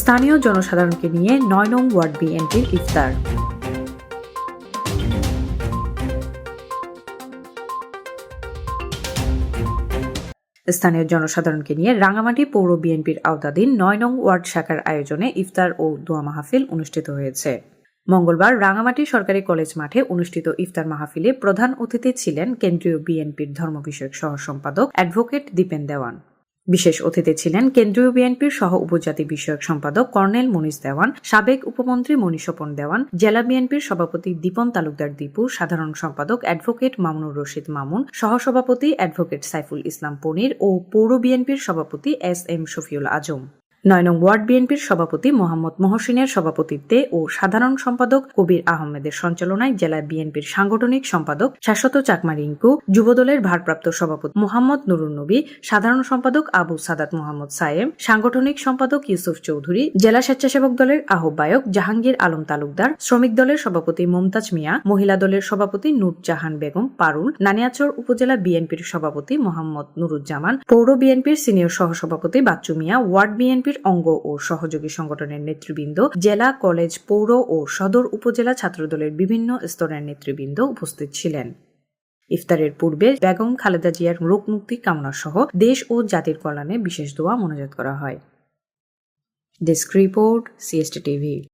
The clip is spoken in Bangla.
স্থানীয় জনসাধারণকে নিয়ে নয় নং ওয়ার্ড বিএনপির ইফতার। স্থানীয় জনসাধারণকে নিয়ে রাঙামাটি পৌর বিএনপির আওতাধীন নয় নং ওয়ার্ড শাখার আয়োজনে ইফতার ও দোয়া মাহফিল অনুষ্ঠিত হয়েছে। মঙ্গলবার রাঙামাটি সরকারি কলেজ মাঠে অনুষ্ঠিত ইফতার মাহফিলে প্রধান অতিথি ছিলেন কেন্দ্রীয় বিএনপির ধর্ম বিষয়ক সহ সম্পাদক অ্যাডভোকেট দীপেন দেওয়ান। বিশেষ অতিথি ছিলেন কেন্দ্রীয় বিএনপির সহ উপজাতি বিষয়ক সম্পাদক কর্নেল মনীষ দেওয়ান, সাবেক উপমন্ত্রী মনীষপন দেওয়ান, জেলা বিএনপির সভাপতি দীপন তালুকদার দীপু, সাধারণ সম্পাদক অ্যাডভোকেট মামুনুর রশিদ মামুন, সহসভাপতি অ্যাডভোকেট সাইফুল ইসলাম পনির ও পৌর বিএনপির সভাপতি এস এম শফিউল আজম। নয় নং ওয়ার্ড বিএনপির সভাপতি মোহাম্মদ মহসিনের সভাপতিত্বে ও সাধারণ সম্পাদক কবির আহমেদের সঞ্চালনায় জেলা বিএনপির সাংগঠনিক সম্পাদক শাশ্বত চাকমা রিঙ্কু, যুবদলের ভারপ্রাপ্ত সভাপতি মোহাম্মদ নুরুন নবী, সাধারণ সম্পাদক আবু সাদাত মোহাম্মদ সায়েম, সাংগঠনিক সম্পাদক ইউসুফ চৌধুরী, জেলা স্বেচ্ছাসেবক দলের আহ্বায়ক জাহাঙ্গীর আলম তালুকদার, শ্রমিক দলের সভাপতি মমতাজ মিয়া, মহিলা দলের সভাপতি নূর জাহান বেগম পারুল, নানিয়াচর উপজেলা বিএনপির সভাপতি মোহাম্মদ নুরুজ্জামান, পৌর বিএনপির সিনিয়র সহসভাপতি বাচ্চু মিয়া, ওয়ার্ড বিএনপির অঙ্গ ও সহযোগী সংগঠনের নেতৃবৃন্দ, জেলা, কলেজ, পৌর ও সদর উপজেলা ছাত্রদলের বিভিন্ন স্তরের নেতৃবৃন্দ উপস্থিত ছিলেন। ইফতারের পূর্বে বেগম খালেদা জিয়ার রোগ মুক্তি কামনা সহ দেশ ও জাতির কল্যাণে বিশেষ দোয়া মনোজাত করা হয়। Desk report, CST TV.